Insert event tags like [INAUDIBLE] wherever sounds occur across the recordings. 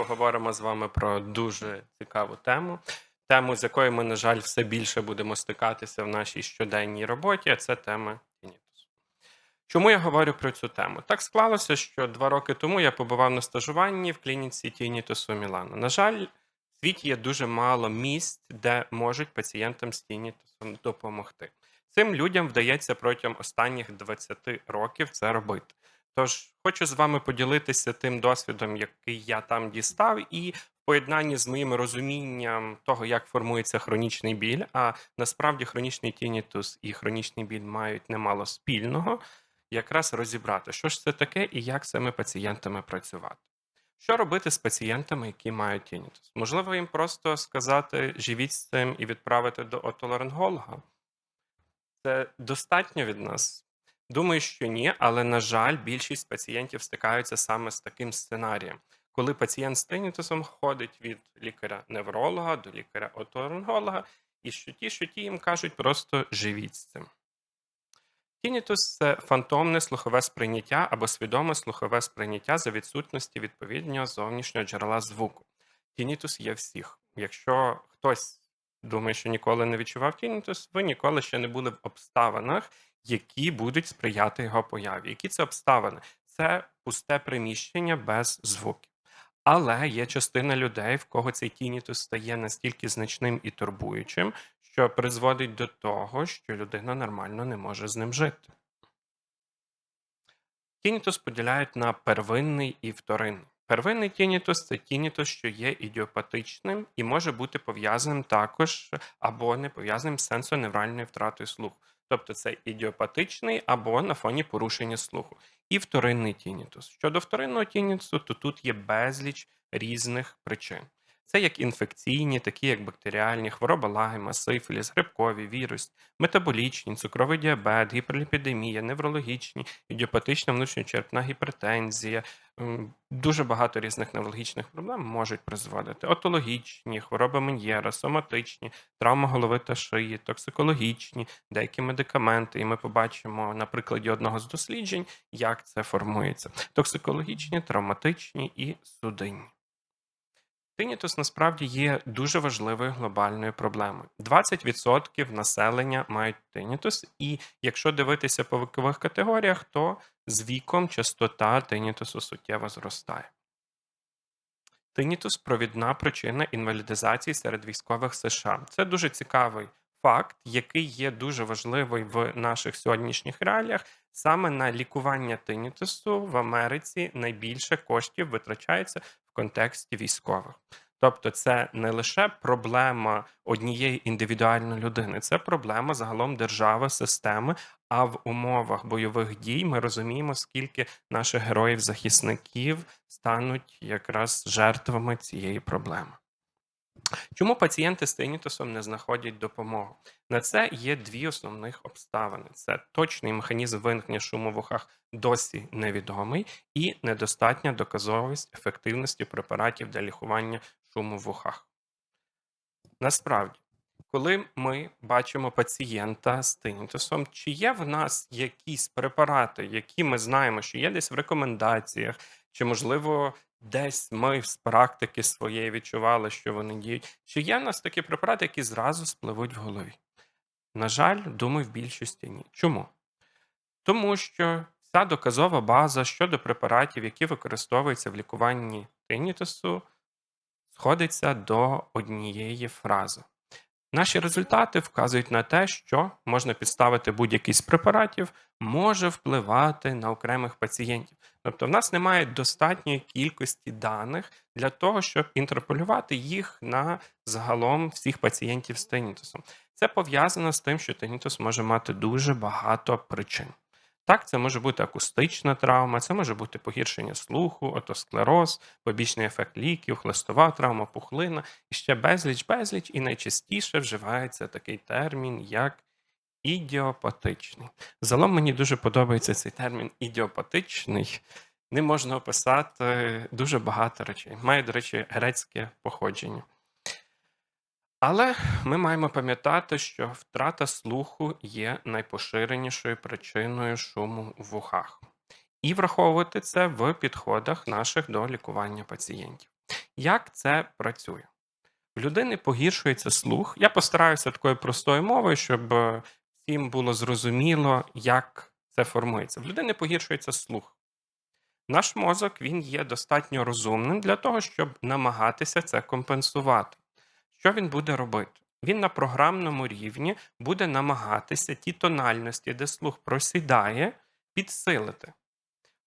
поговоримо з вами про дуже цікаву тему. Тему, з якою ми, на жаль, все більше будемо стикатися в нашій щоденній роботі, а це тема тінітусу. Чому я говорю про цю тему? Так склалося, що два роки тому я побував на стажуванні в клініці тінітусу Мілану. На жаль, в світі є дуже мало місць, де можуть пацієнтам з тінітусом допомогти. Цим людям вдається протягом останніх 20 років це робити. Тож хочу з вами поділитися тим досвідом, який я там дістав, і в поєднанні з моїм розумінням того, як формується хронічний біль. А насправді хронічний тінітус і хронічний біль мають немало спільного, якраз розібрати, що ж це таке і як з пацієнтами працювати. Що робити з пацієнтами, які мають тінітус? Можливо, їм просто сказати живіть з цим і відправити до отоларинголога? Це достатньо від нас? Думаю, що ні, але на жаль, більшість пацієнтів стикаються саме з таким сценарієм, коли пацієнт з тинітусом ходить від лікаря-невролога до лікаря-оторинголога, і що ті, що ті їм кажуть, просто живіть з цим. Тінітус це фантомне слухове сприйняття або свідоме слухове сприйняття за відсутності відповіднього зовнішнього джерела звуку. Тінітус є всіх. Якщо хтось думає, що ніколи не відчував тінітус, ви ніколи ще не були в обставинах, які будуть сприяти його появі. Які це обставини? Це пусте приміщення без звуків. Але є частина людей, в кого цей тінітус стає настільки значним і турбуючим, що призводить до того, що людина нормально не може з ним жити. Тінітус поділяють на первинний і вторинний. Первинний тінітус це тінітус, що є ідіопатичним і може бути пов'язаним також або не пов'язаним з сенсоневральною втратою слуху. Тобто це ідіопатичний або на фоні порушення слуху. І вторинний тінітус. Щодо вторинного тінітусу, то тут є безліч різних причин. Це як інфекційні, такі як бактеріальні, хвороба лайма, сифіліс, грибкові, вірус, метаболічні, цукровий діабет, гіперліпідемія, неврологічні, ідіопатична внутрішньочерпна гіпертензія. Дуже багато різних неврологічних проблем можуть призводити. Отологічні, хвороби Мен'єра, соматичні, травма голови та шиї, токсикологічні, деякі медикаменти. І ми побачимо на прикладі одного з досліджень, як це формується. Токсикологічні, травматичні і судинні. Тинітус насправді є дуже важливою глобальною проблемою. 20% населення мають тинітус, і якщо дивитися по вікових категоріях, то з віком частота тинітусу суттєво зростає. Тинітус провідна причина інвалідизації серед військових США. Це дуже цікавий факт, який є дуже важливий в наших сьогоднішніх реаліях. Саме на лікування тинітусу в Америці найбільше коштів витрачається контексті військових. Тобто, це не лише проблема однієї індивідуальної людини, це проблема загалом держави, системи. А в умовах бойових дій ми розуміємо, скільки наших героїв-захисників стануть якраз жертвами цієї проблеми. Чому пацієнти з тинітусом не знаходять допомогу? На це є дві основних обставини: це точний механізм виникнення шуму в ухах досі невідомий, і недостатня доказовість ефективності препаратів для лікування шуму в ухах. Насправді, коли ми бачимо пацієнта з тинітусом, чи є в нас якісь препарати, які ми знаємо, що є десь в рекомендаціях, чи, можливо, десь ми з практики своєї відчували, що вони діють, чи є в нас такі препарати, які зразу спливуть в голові? На жаль, думаю, в більшості ні. Чому? Тому що ця доказова база щодо препаратів, які використовуються в лікуванні тинітусу, сходиться до однієї фрази. Наші результати вказують на те, що можна підставити будь-який з препаратів, може впливати на окремих пацієнтів. Тобто, в нас немає достатньої кількості даних для того, щоб інтерполювати їх на загалом всіх пацієнтів з тинітусом. Це пов'язано з тим, що тинітус може мати дуже багато причин. Так, це може бути акустична травма, це може бути погіршення слуху, отосклероз, побічний ефект ліків, хлистова травма, пухлина і ще безліч, безліч, і найчастіше вживається такий термін, як ідіопатичний. Загалом мені дуже подобається цей термін ідіопатичний. Ним можна описати дуже багато речей. Має, до речі, грецьке походження. Але ми маємо пам'ятати, що втрата слуху є найпоширенішою причиною шуму в вухах, і враховувати це в підходах наших до лікування пацієнтів. Як це працює? В людини погіршується слух. Я постараюся такою простою мовою, щоб всім було зрозуміло, як це формується. В людини погіршується слух. Наш мозок він є достатньо розумним для того, щоб намагатися це компенсувати. Що він буде робити? Він на програмному рівні буде намагатися ті тональності, де слух просідає, підсилити.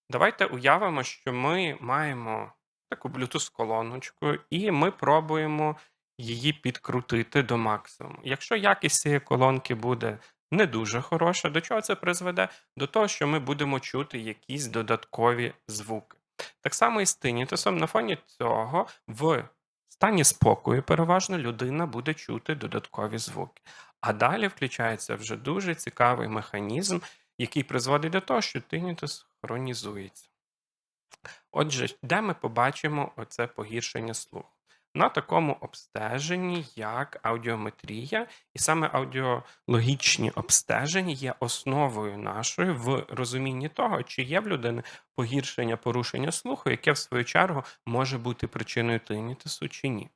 Давайте уявимо, що ми маємо таку Bluetooth-колоночку, і ми пробуємо її підкрутити до максимуму. Якщо якість цієї колонки буде не дуже хороша, до чого це призведе? До того, що ми будемо чути якісь додаткові звуки. Так само і з тинітусом, на фоні цього в стані спокою переважно людина буде чути додаткові звуки. А далі включається вже дуже цікавий механізм, який призводить до того, що тинітус хронізується. Отже, де ми побачимо оце погіршення слуху? На такому обстеженні, як аудіометрія, і саме аудіологічні обстеження є основою нашої в розумінні того, чи є в людини погіршення порушення слуху, яке в свою чергу може бути причиною тинітису чи ні.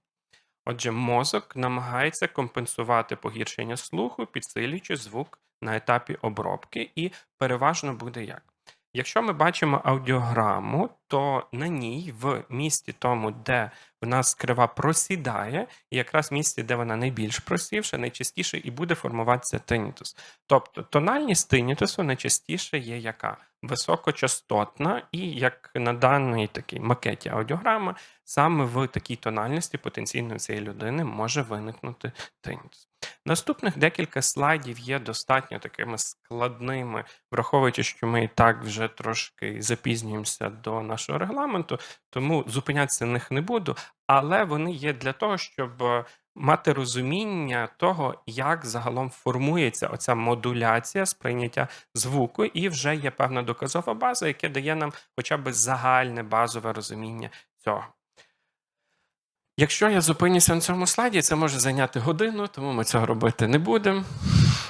Отже, мозок намагається компенсувати погіршення слуху, підсилюючи звук на етапі обробки, і переважно буде як. Якщо ми бачимо аудіограму, то на ній в місті тому, де в нас крива просідає, і якраз в місці, де вона найбільш просівша, найчастіше і буде формуватися тинітус. Тобто тональність тинітусу найчастіше є яка? Високочастотна, і як на даній такій макеті аудіограми, саме в такій тональності потенційно цієї людини може виникнути тинітус. Наступних декілька слайдів є достатньо такими складними, враховуючи, що ми і так вже трошки запізнюємося до нашого регламенту, тому зупинятися на них не буду, але вони є для того, щоб е, мати розуміння того, як загалом формується оця модуляція сприйняття звуку, і вже є певна доказова база, яка дає нам хоча б загальне базове розуміння цього. Якщо я зупинюся на цьому слайді, це може зайняти годину, тому ми цього робити не будемо.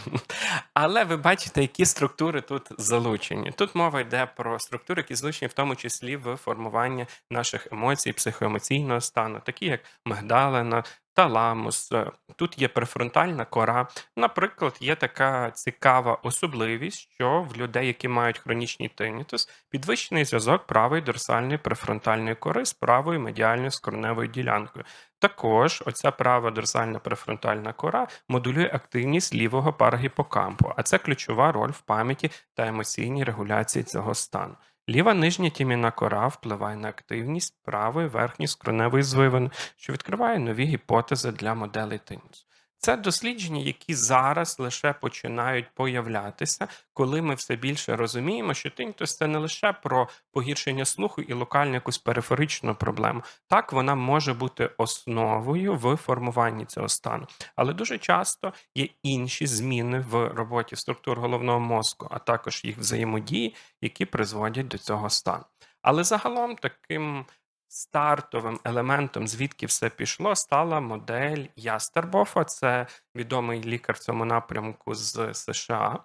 [LAUGHS] Але ви бачите, які структури тут залучені. Тут мова йде про структури, які залучені в тому числі в формуванні наших емоцій, психоемоційного стану, такі як мигдалина, таламус. Тут є префронтальна кора. Наприклад, є така цікава особливість, що в людей, які мають хронічний тинітус, підвищений зв'язок правої дорсальної префронтальної кори з правою медіальною скроневою ділянкою. Також оця права дорсальна префронтальна кора модулює активність лівого парагіпокампу, а це ключова роль в пам'яті та емоційній регуляції цього стану. Ліва нижня тім'яна кора впливає на активність правої верхньої скроневої звивини, що відкриває нові гіпотези для моделей тинусу. Це дослідження, які зараз лише починають появлятися, коли ми все більше розуміємо, що тинітус – це не лише про погіршення слуху і локальну якусь периферичну проблему. Так, вона може бути основою в формуванні цього стану. Але дуже часто є інші зміни в роботі структур головного мозку, а також їх взаємодії, які призводять до цього стану. Але загалом таким стартовим елементом, звідки все пішло, стала модель Ястербофа. Це відомий лікар в цьому напрямку з США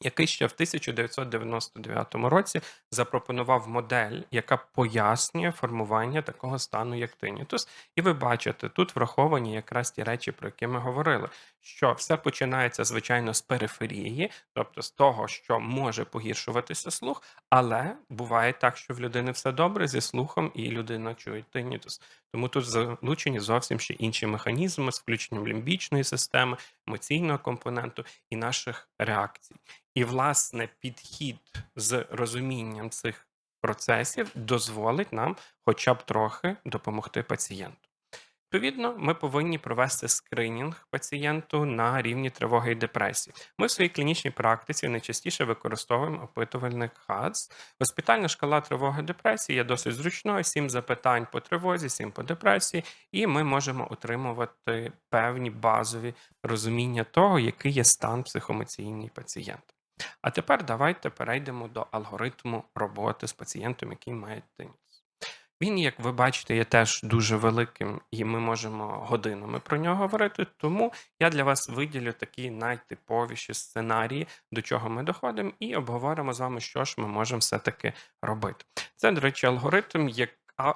який ще в 1999 році запропонував модель, яка пояснює формування такого стану, як тинітус. І ви бачите, тут враховані якраз ті речі, про які ми говорили, що все починається, звичайно, з периферії, тобто з того, що може погіршуватися слух, але буває так, що в людини все добре зі слухом, і людина чує тинітус. Тому тут залучені зовсім ще інші механізми з включенням лімбічної системи, емоційного компоненту і наших реакцій. І, власне, підхід з розумінням цих процесів дозволить нам хоча б трохи допомогти пацієнту. Відповідно, ми повинні провести скринінг пацієнту на рівні тривоги і депресії. Ми в своїй клінічній практиці найчастіше використовуємо опитувальник ХАЦ. Госпітальна шкала тривоги і депресії є досить зручною: сім запитань по тривозі, сім по депресії, і ми можемо отримувати певні базові розуміння того, який є стан психоемоційний пацієнта. А тепер давайте перейдемо до алгоритму роботи з пацієнтом, який має тинітус. Він, як ви бачите, є теж дуже великим, і ми можемо годинами про нього говорити. Тому я для вас виділю такі найтиповіші сценарії, до чого ми доходимо, і обговоримо з вами, що ж ми можемо все-таки робити. Це, до речі, алгоритм, як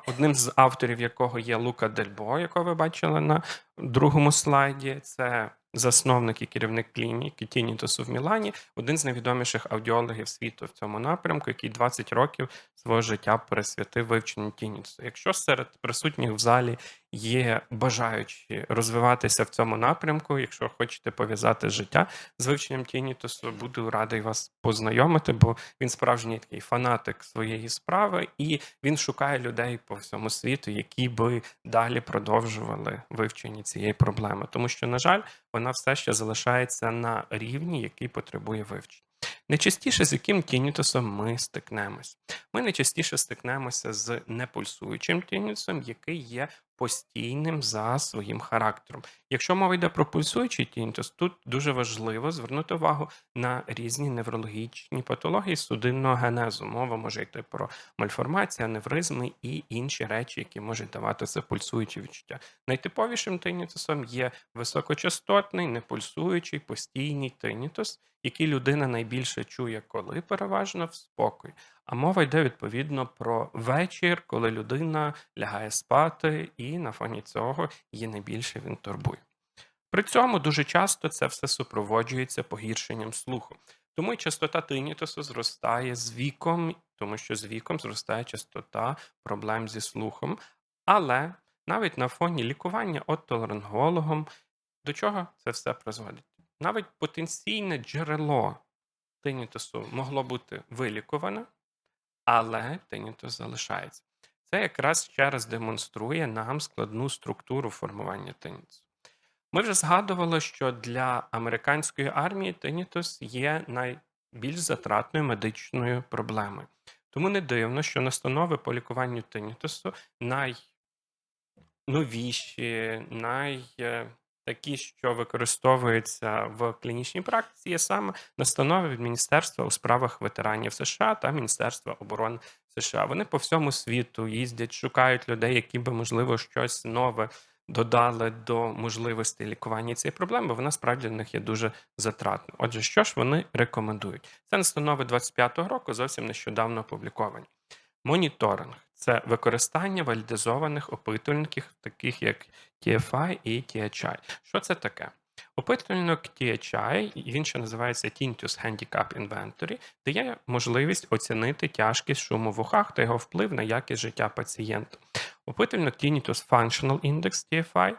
одним з авторів якого є Лука Дельбо, якого ви бачили на другому слайді. Це засновник і керівник клініки Тінітосу в Мілані, один з найвідоміших аудіологів світу в цьому напрямку, який 20 років свого життя присвятив вивченню Тінітосу. Якщо серед присутніх в залі є бажаючі розвиватися в цьому напрямку, якщо хочете пов'язати життя з вивченням Тінітосу, буду радий вас познайомити, бо він справжній такий фанатик своєї справи, і він шукає людей по всьому світу, які би далі продовжували вивчення цієї проблеми. Тому що, на жаль, вона все ще залишається на рівні, який потребує вивчення. Найчастіше з яким тінітусом ми стикнемось. Ми найчастіше стикнемося з непульсуючим тінітусом, який є постійним за своїм характером. Якщо мова йде про пульсуючий тінітус, тут дуже важливо звернути увагу на різні неврологічні патології судинного генезу. Мова може йти про мальформацію, аневризми і інші речі, які можуть давати це пульсуючі відчуття. Найтиповішим тинітусом є високочастотний, непульсуючий, постійний тинітус, який людина найбільше чує, коли переважно в спокій. А мова йде відповідно про вечір, коли людина лягає спати, і на фоні цього її найбільше він турбує. При цьому дуже часто це все супроводжується погіршенням слуху. Тому і частота тинітусу зростає з віком, тому що з віком зростає частота проблем зі слухом. Але навіть на фоні лікування отоларингологом, до чого це все призводить? Навіть потенційне джерело тинітусу могло бути вилікуване, але тинітус залишається. Це якраз ще раз демонструє нам складну структуру формування тинітусу. Ми вже згадували, що для американської армії тинітус є найбільш затратною медичною проблемою. Тому не дивно, що настанови по лікуванню тинітусу найновіші, най е, такі, що використовуються в клінічній практиці, є саме настанови від Міністерства у справах ветеранів США та Міністерства оборони США. Вони по всьому світу їздять, шукають людей, які би можливо щось нове додали до можливості лікування цієї проблеми, бо вона справді в них є дуже затратною. Отже, що ж вони рекомендують? Це настанови 25-го року, зовсім нещодавно опубліковані. Моніторинг це використання валідизованих опитувальників, таких як TFI і THI. Що це таке? Опитувальник THI, він ще називається Tinnitus Handicap Inventory, дає можливість оцінити тяжкість шуму в ухах та його вплив на якість життя пацієнта. Опитувальник Tinnitus Functional Index TFI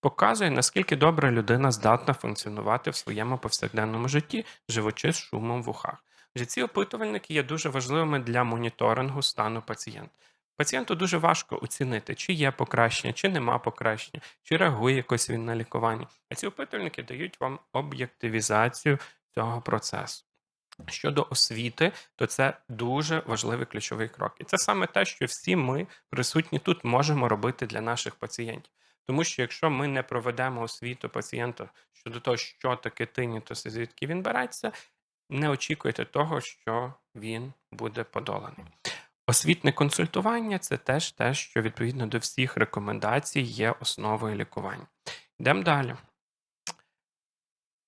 показує, наскільки добре людина здатна функціонувати в своєму повсякденному житті, живучи з шумом в ухах. Вже ці опитувальники є дуже важливими для моніторингу стану пацієнта. Пацієнту дуже важко оцінити, чи є покращення, чи нема покращення, чи реагує якось він на лікування. А ці опитувальники дають вам об'єктивізацію цього процесу. Щодо освіти, то це дуже важливий ключовий крок. І це саме те, що всі ми присутні тут можемо робити для наших пацієнтів. Тому що якщо ми не проведемо освіту пацієнта щодо того, що таке тинітус і звідки він береться, не очікуйте того, що він буде подоланий. Освітне консультування це теж те, що відповідно до всіх рекомендацій є основою лікування. Йдемо далі.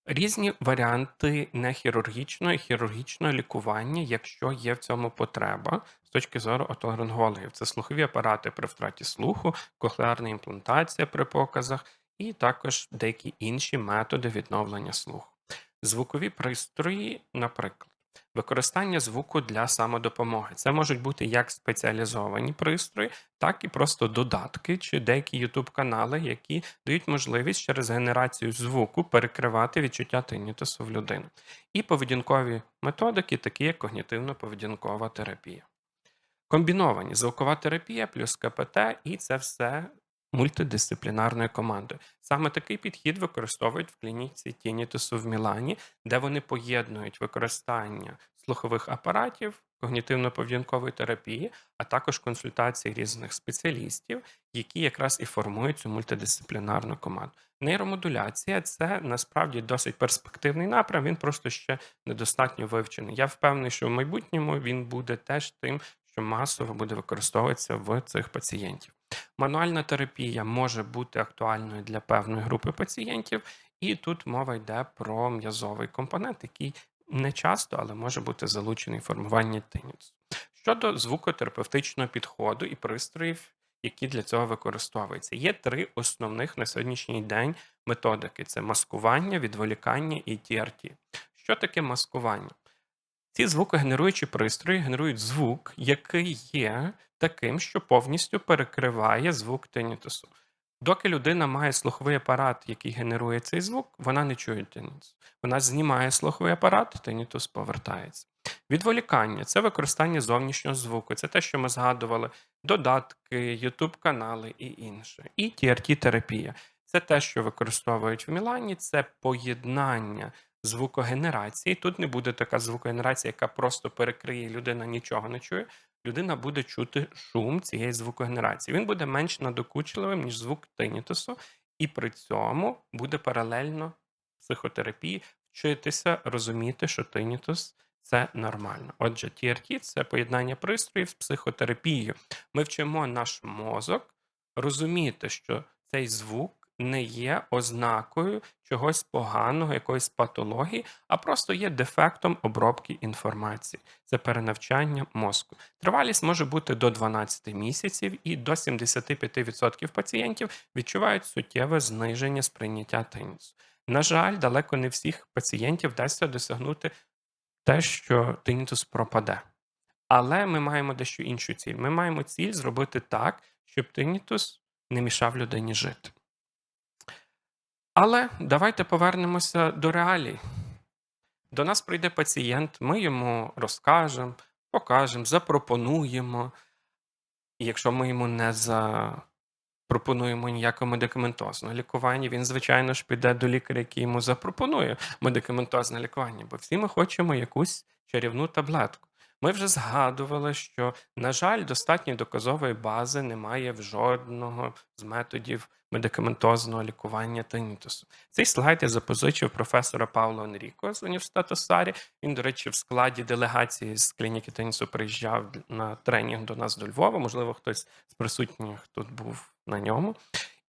Різні варіанти нехірургічного і хірургічного лікування, якщо є в цьому потреба з точки зору отоларингологів. Це слухові апарати при втраті слуху, кохлеарна імплантація при показах, і також деякі інші методи відновлення слуху. Звукові пристрої, наприклад. Використання звуку для самодопомоги. Це можуть бути як спеціалізовані пристрої, так і просто додатки чи деякі youtube канали, які дають можливість через генерацію звуку перекривати відчуття тинітусу в людини. І поведінкові методики, такі як когнітивно-поведінкова терапія. Комбіновані звукова терапія плюс КПТ, і це все мультидисциплінарною командою. Саме такий підхід використовують в клініці Тінітусу в Мілані, де вони поєднують використання слухових апаратів, когнітивно-поведінкової терапії, а також консультації різних спеціалістів, які якраз і формують цю мультидисциплінарну команду. Нейромодуляція це насправді досить перспективний напрям. Він просто ще недостатньо вивчений. Я впевнений, що в майбутньому він буде теж тим, що масово буде використовуватися в цих пацієнтів. Мануальна терапія може бути актуальною для певної групи пацієнтів, і тут мова йде про м'язовий компонент, який не часто, але може бути залучений в формування тинітусу. Щодо звукотерапевтичного підходу і пристроїв, які для цього використовуються. Є три основних на сьогоднішній день методики: це маскування, відволікання і TRT. Що таке маскування? Ці звукогенеруючі пристрої генерують звук, який є таким, що повністю перекриває звук тинітусу. Доки людина має слуховий апарат, який генерує цей звук, вона не чує тинітус. Вона знімає слуховий апарат, тинітус повертається. Відволікання це використання зовнішнього звуку. Це те, що ми згадували: додатки, youtube канали і інше. І TRT-терапія. Це те, що використовують в Мілані, це поєднання звукогенерації. Тут не буде така звукогенерація, яка просто перекриє, людина нічого не чує. Людина буде чути шум цієї звукогенерації. Він буде менш надокучливим, ніж звук тинітусу, і при цьому буде паралельно психотерапії вчитися розуміти, що тинітус це нормально. Отже, TRT – це поєднання пристроїв з психотерапією. Ми вчимо наш мозок розуміти, що цей звук не є ознакою чогось поганого, якоїсь патології, а просто є дефектом обробки інформації. Це перенавчання мозку. Тривалість може бути до 12 місяців, і до 75% пацієнтів відчувають суттєве зниження сприйняття тенісу. На жаль, далеко не всіх пацієнтів вдасться досягнути те, що тинітус пропаде. Але ми маємо дещо іншу ціль. Ми маємо ціль зробити так, щоб тинітус не мішав людині жити. Але давайте повернемося до реалій. До нас прийде пацієнт, ми йому розкажемо, покажемо, запропонуємо. І якщо ми йому не запропонуємо ніякого медикаментозного лікування, він, звичайно ж, піде до лікаря, який йому запропонує медикаментозне лікування, бо всі ми хочемо якусь чарівну таблетку. Ми вже згадували, що, на жаль, достатньої доказової бази немає в жодного з методів медикаментозного лікування тинітусу. Цей слайд я запозичив професора Павло Енріко з університету Сарі. Він, до речі, в складі делегації з клініки тенісу приїжджав на тренінг до нас до Львова. Можливо, хтось з присутніх тут був на ньому.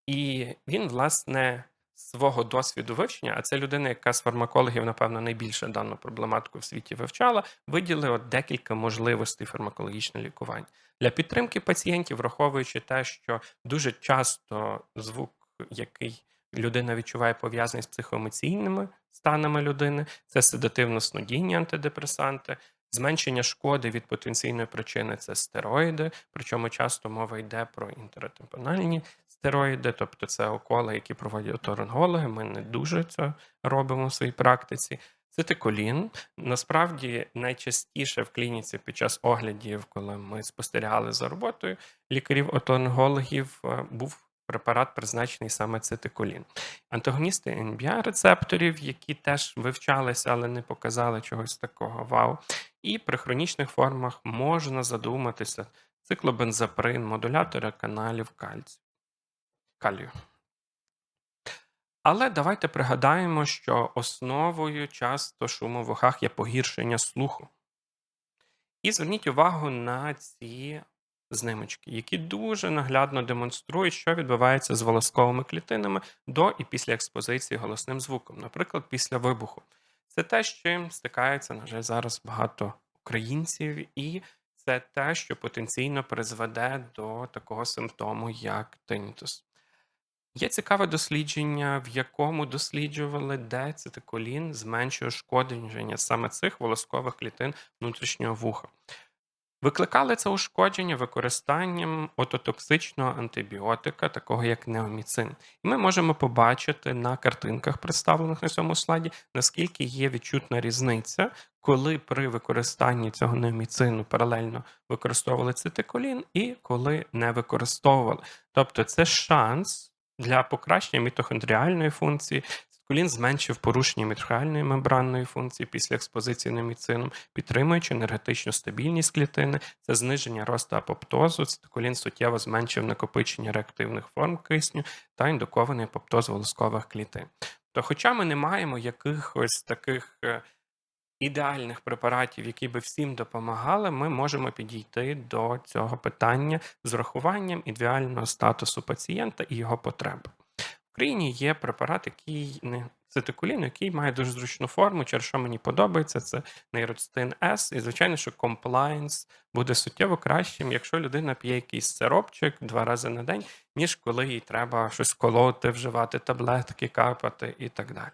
І він, власне, свого досвіду вивчення, а це людина, яка з фармакологів, напевно, найбільше дану проблематику в світі вивчала, виділила декілька можливостей фармакологічного лікування для підтримки пацієнтів, враховуючи те, що дуже часто звук, який людина відчуває, пов'язаний з психоемоційними станами людини, це седативно-снодійні антидепресанти. Зменшення шкоди від потенційної причини це стероїди, причому часто мова йде про інтеротемпональні стероїди, тобто це уколи, які проводять оторингологи. Ми не дуже це робимо в своїй практиці. Цитиколін. Насправді найчастіше в клініці під час оглядів, коли ми спостерігали за роботою лікарів-оторингологів, е, був препарат призначений саме цитиколін. Антагоністи NBA рецепторів, які теж вивчалися, але не показали чогось такого вау. І при хронічних формах можна задуматися циклобензаприн, модулятори каналів кальцію. Калію. Але давайте пригадаємо, що основою часто шуму в ухах є погіршення слуху. І зверніть увагу на ці знимочки, які дуже наглядно демонструють, що відбувається з волосковими клітинами до і після експозиції голосним звуком, наприклад, після вибуху. Це те, з чим стикається, на жаль, зараз багато українців, і це те, що потенційно призведе до такого симптому, як тинітус. Є цікаве дослідження, в якому досліджували, де цитиколін зменшує ушкодження саме цих волоскових клітин внутрішнього вуха. Викликали це ушкодження використанням ототоксичного антибіотика, такого як неоміцин. І ми можемо побачити на картинках, представлених на цьому слайді, наскільки є відчутна різниця, коли при використанні цього неоміцину паралельно використовували цитиколін і коли не використовували. Тобто це шанс для покращення мітохондріальної функції Цитиколін зменшив порушення мітохондріальної мембранної функції після експозиції неміцином, підтримуючи енергетичну стабільність клітини, це зниження росту апоптозу. Цитиколін суттєво зменшив накопичення реактивних форм кисню та індукований апоптоз волоскових клітин. То, хоча ми не маємо якихось таких е, ідеальних препаратів, які би всім допомагали, ми можемо підійти до цього питання з врахуванням ідеального статусу пацієнта і його потреб. Україні є препарат, який не цитикулін, який має дуже зручну форму, через що мені подобається, це нейроцистин С. І, звичайно, що комплаєнс буде суттєво кращим, якщо людина п'є якийсь сиропчик два рази на день, ніж коли їй треба щось колоти, вживати таблетки, капати і так далі.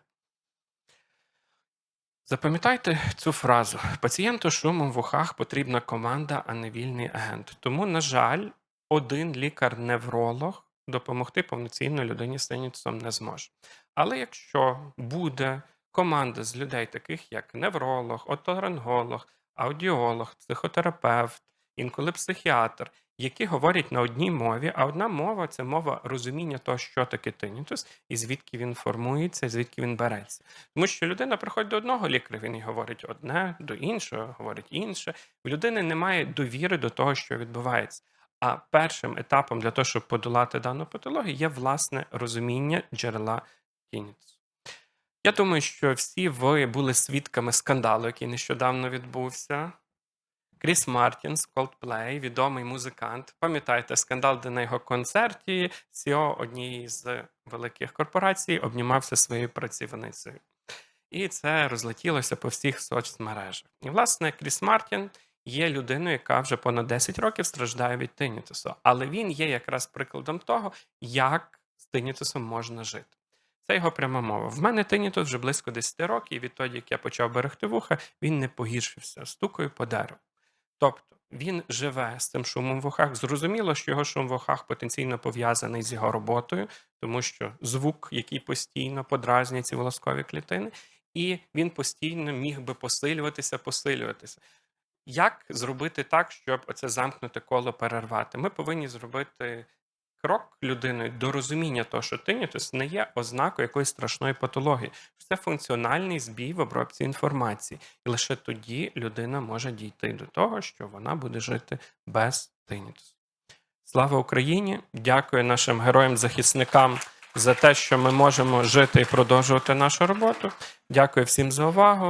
Запам'ятайте цю фразу: пацієнту шумом в ухах потрібна команда, а не вільний агент. Тому, на жаль, один лікар-невролог допомогти повноцінно людині з тинітусом не зможе. Але якщо буде команда з людей, таких як невролог, оторинголог, аудіолог, психотерапевт, інколи психіатр, які говорять на одній мові, а одна мова це мова розуміння того, що таке тинітус, і звідки він формується, звідки він береться. Тому що людина приходить до одного лікаря, він говорить одне, до іншого говорить інше. У людини немає довіри до того, що відбувається. А першим етапом для того, щоб подолати дану патологію, є власне розуміння джерела тінітусу. Я думаю, що всі ви були свідками скандалу, який нещодавно відбувся. Кріс Мартін з Coldplay, відомий музикант. Пам'ятаєте скандал, де на його концерті CEO однієї з великих корпорацій обнімався своєю працівницею. І це розлетілося по всіх соцмережах. І, власне, Кріс Мартін є людиною, яка вже понад 10 років страждає від тинітусу. Але він є якраз прикладом того, як з тинітусом можна жити. Це його пряма мова. В мене тинітус вже близько 10 років, і відтоді, як я почав берегти вуха, він не погіршився, стукою по дереву. Тобто він живе з цим шумом в ухах. Зрозуміло, що його шум в ухах потенційно пов'язаний з його роботою, тому що звук, який постійно подразнює ці волоскові клітини, і він постійно міг би посилюватися, посилюватися. Як зробити так, щоб оце замкнуте коло перервати? Ми повинні зробити крок людиною до розуміння того, що тинітус не є ознакою якоїсь страшної патології, це функціональний збій в обробці інформації. І лише тоді людина може дійти до того, що вона буде жити без тинітусу. Слава Україні! Дякую нашим героям-захисникам за те, що ми можемо жити і продовжувати нашу роботу. Дякую всім за увагу.